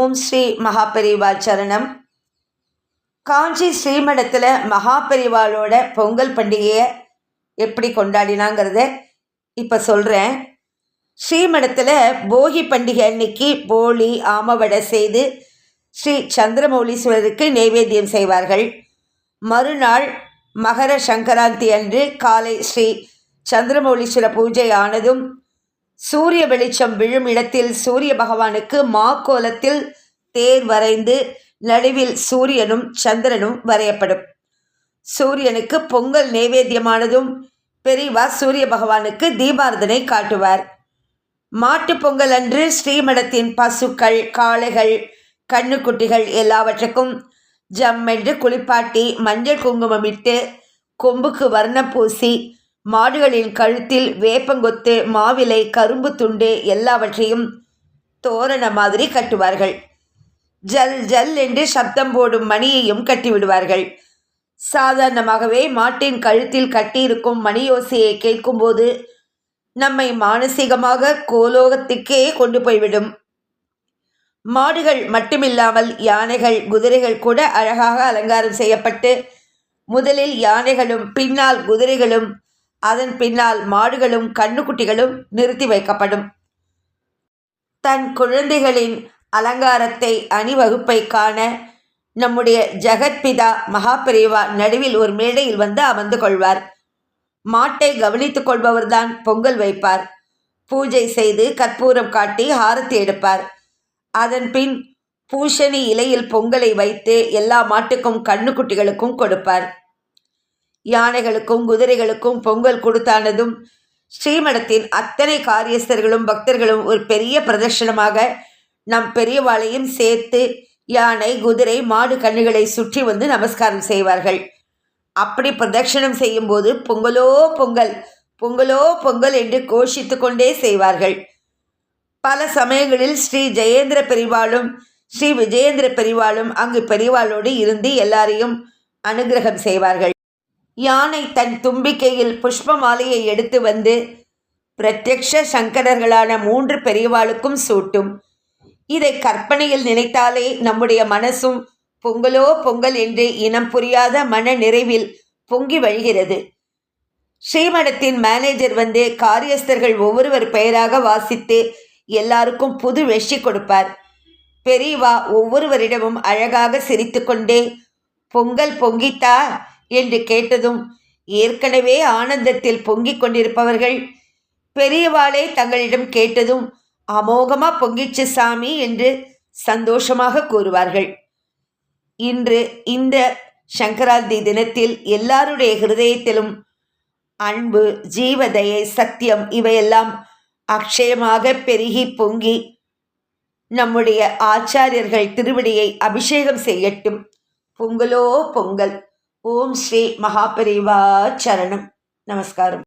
ஓம் ஸ்ரீ மகாபெரிவா சரணம். காஞ்சி ஸ்ரீமடத்தில் மகாபெரிவாளோட பொங்கல் பண்டிகையை எப்படி கொண்டாடினாங்கிறத இப்போ சொல்கிறேன் ஸ்ரீமடத்தில் போகி பண்டிகை அன்னைக்கு போலி ஆமவடை செய்து ஸ்ரீ சந்திரமௌலீஸ்வரருக்கு நைவேத்தியம் செய்வார்கள். மறுநாள் மகர சங்கராந்தி அன்று காலை ஸ்ரீ சந்திரமௌலீஸ்வர பூஜை ஆனதும் சூரிய வெளிச்சம் விழும் இடத்தில் சூரிய பகவானுக்கு மாக்கோலத்தில் தேர் வரைந்து நடுவில் சூரியனும் சந்திரனும் வரையப்படும். சூரியனுக்கு பொங்கல் நைவேத்தியமானதும் பெரியவா சூரிய பகவானுக்கு தீபாரதனை காட்டுவார். மாட்டு பொங்கல் அன்று ஸ்ரீமடத்தின் பசுக்கள் காளைகள் கண்ணுக்குட்டிகள் எல்லாவற்றுக்கும் ஜம்மென்று குளிப்பாட்டி மஞ்சள் குங்குமமிட்டு கொம்புக்கு வர்ணம் பூசி மாடுகளின் கழுத்தில் வேப்பங்கொத்து மாவிலை கரும்பு துண்டு எல்லாவற்றையும் தோரண மாதிரி கட்டுவார்கள். ஜல் ஜல் என்று சப்தம் போடும் மணியையும் கட்டிவிடுவார்கள். சாதாரணமாகவே மாட்டின் கழுத்தில் கட்டியிருக்கும் மணியோசையை கேட்கும்போது நம்மை மானசீகமாக கோலோகத்துக்கே கொண்டு போய்விடும். மாடுகள் மட்டுமில்லாமல் யானைகள் குதிரைகள் கூட அழகாக அலங்காரம் செய்யப்பட்டு முதலில் யானைகளும் பின்னால் குதிரைகளும் அதன் பின்னால் மாடுகளும் கண்ணுக்குட்டிகளும் நிறுத்தி வைக்கப்படும். தன் குழந்தைகளின் அலங்காரத்தை அணிவகுப்பை காண நம்முடைய ஜெகத்பிதா மகாபிரிவா நடுவில் ஒரு மேடையில் வந்து அமர்ந்து கொள்வார். மாட்டை கவனித்துக் கொள்பவர்தான் பொங்கல் வைப்பார். பூஜை செய்து கற்பூரம் காட்டி ஆரத்தி எடுப்பார். அதன் பின் பூஷணி இலையில் பொங்கலை வைத்து எல்லா மாட்டுக்கும் கண்ணுக்குட்டிகளுக்கும் கொடுப்பார். யானைகளுக்கும் குதிரைகளுக்கும் பொங்கல் கொடுத்தானதும் ஸ்ரீமடத்தின் அத்தனை காரியஸ்தர்களும் பக்தர்களும் ஒரு பெரிய பிரதர்ஷனமாக நம் பெரியவாளையும் சேர்த்து யானை குதிரை மாடு கண்ணுகளை சுற்றி வந்து நமஸ்காரம் செய்வார்கள். அப்படி பிரதட்சணம் செய்யும்போது பொங்கலோ பொங்கல் பொங்கலோ பொங்கல் என்று கோஷித்து கொண்டே செய்வார்கள். பல சமயங்களில் ஸ்ரீ ஜெயேந்திர பெரிவாளும் ஸ்ரீ விஜயேந்திர பெரிவாளும் அங்கு பெரிவாளோடு இருந்து எல்லாரையும் அனுகிரகம் செய்வார்கள். யானை தன் தும்பிக்கையில் புஷ்ப மாலையை எடுத்து வந்து பிரத்யக்ஷ சங்கரர்களான மூன்று பெரியவாளுக்கும் சூட்டும். இதை கற்பனையில் நினைத்தாலே நம்முடைய மனசும் பொங்கலோ பொங்கல் என்று இனம் புரியாத மன நிறைவில் பொங்கி வழிகிறது. ஸ்ரீமடத்தின் மேனேஜர் வந்து காரியஸ்தர்கள் ஒவ்வொருவர் பெயராக வாசித்து எல்லாருக்கும் புது வெற்றி கொடுப்பார். பெரியவா ஒவ்வொருவரிடமும் அழகாக சிரித்துக்கொண்டே பொங்கல் பொங்கித்தா என்று கேட்டதும் ஏற்கனவே ஆனந்தத்தில் பொங்கிக் கொண்டிருப்பவர்கள் பெரியவாளே தங்களிடம் கேட்டதும் அமோகமா பொங்கிச்சு சாமி என்று சந்தோஷமாக கூறுவார்கள். இன்று இந்த சங்கராந்தி தினத்தில் எல்லாருடைய ஹிருதயத்திலும் அன்பு ஜீவதயை சத்தியம் இவையெல்லாம் அக்ஷயமாக பெருகி பொங்கி நம்முடைய ஆச்சாரியர்கள் திருவடியை அபிஷேகம் செய்யட்டும். பொங்கலோ பொங்கல். ஓம் ஸ்ரீ மகாபரிவா சரணம் நமஸ்காரம்.